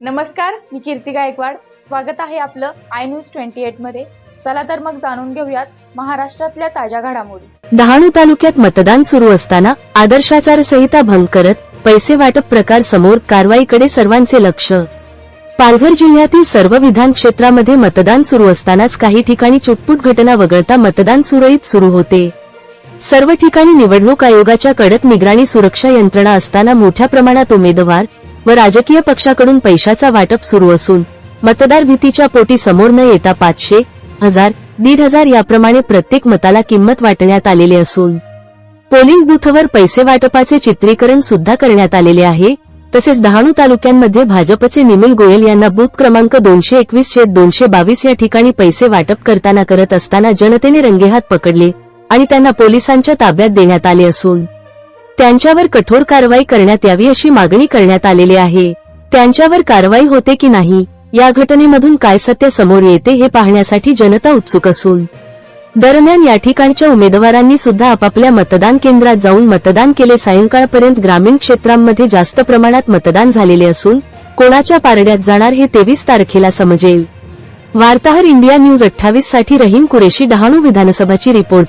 नमस्कार मी कीर्ती गायकवाड. स्वागत आहे आपलं आय न्यूज ट्वेंटी एटमध्ये. चला तर मग जाणून घेऊयात महाराष्ट्रातल्या ताज्या घडामोडी. डहाणू तालुक्यात मतदान सुरू असताना आदर्शाचारसंहिता भंग करत पैसे वाटप प्रकार समोर कारवाईकडे सर्वांचे लक्ष. पालघर जिल्ह्यातील सर्व विधान क्षेत्रामध्ये मतदान सुरू असतानाच काही ठिकाणी चुटपुट घटना वगळता मतदान सुरळीत सुरू होते. सर्व ठिकाणी निवडणूक आयोगाच्या कडक निगराणी सुरक्षा यंत्रणा असताना मोठ्या प्रमाणात उमेदवार व राजकीय पक्षाकडून पैशाचा वाटप सुरू असून मतदार भीतीच्या पोटी समोर न येता पाचशे हजार दीड हजार याप्रमाणे प्रत्येक मताला किंमत वाटण्यात आलेली असून पोलिंग बूथवर पैसे वाटपाचे चित्रीकरण सुद्धा करण्यात आलेले आहे. तसेच डहाणू तालुक्यांमध्ये भाजपचे निमिल गोयल यांना बूथ क्रमांक दोनशे एकवीस शेत दोनशे बावीस या ठिकाणी पैसे वाटप करताना करत असताना जनतेने रंगेहात पकडले आणि त्यांना पोलिसांच्या ताब्यात देण्यात आले असून त्यांच्यावर कठोर कारवाई करण्यात यावी अशी मागणी करण्यात आलेली आहे. त्यांच्यावर कारवाई होते की नाही या घटनेमधून काय सत्य समोर येते हे पाहण्यासाठी जनता उत्सुक असून. दरम्यान या ठिकाणच्या उमेदवारांनी सुद्धा आपापल्या मतदान केंद्रात जाऊन मतदान केले. सायंकाळपर्यंत ग्रामीण क्षेत्रांमध्ये जास्त प्रमाणात मतदान झालेले असून कोणाच्या पारड्यात जाणार हे तेवीस तारखेला समजेल. वार्ताहर इंडिया न्यूज अठ्ठावीससाठी रहीम कुरेशी डहाणू विधानसभाची रिपोर्ट.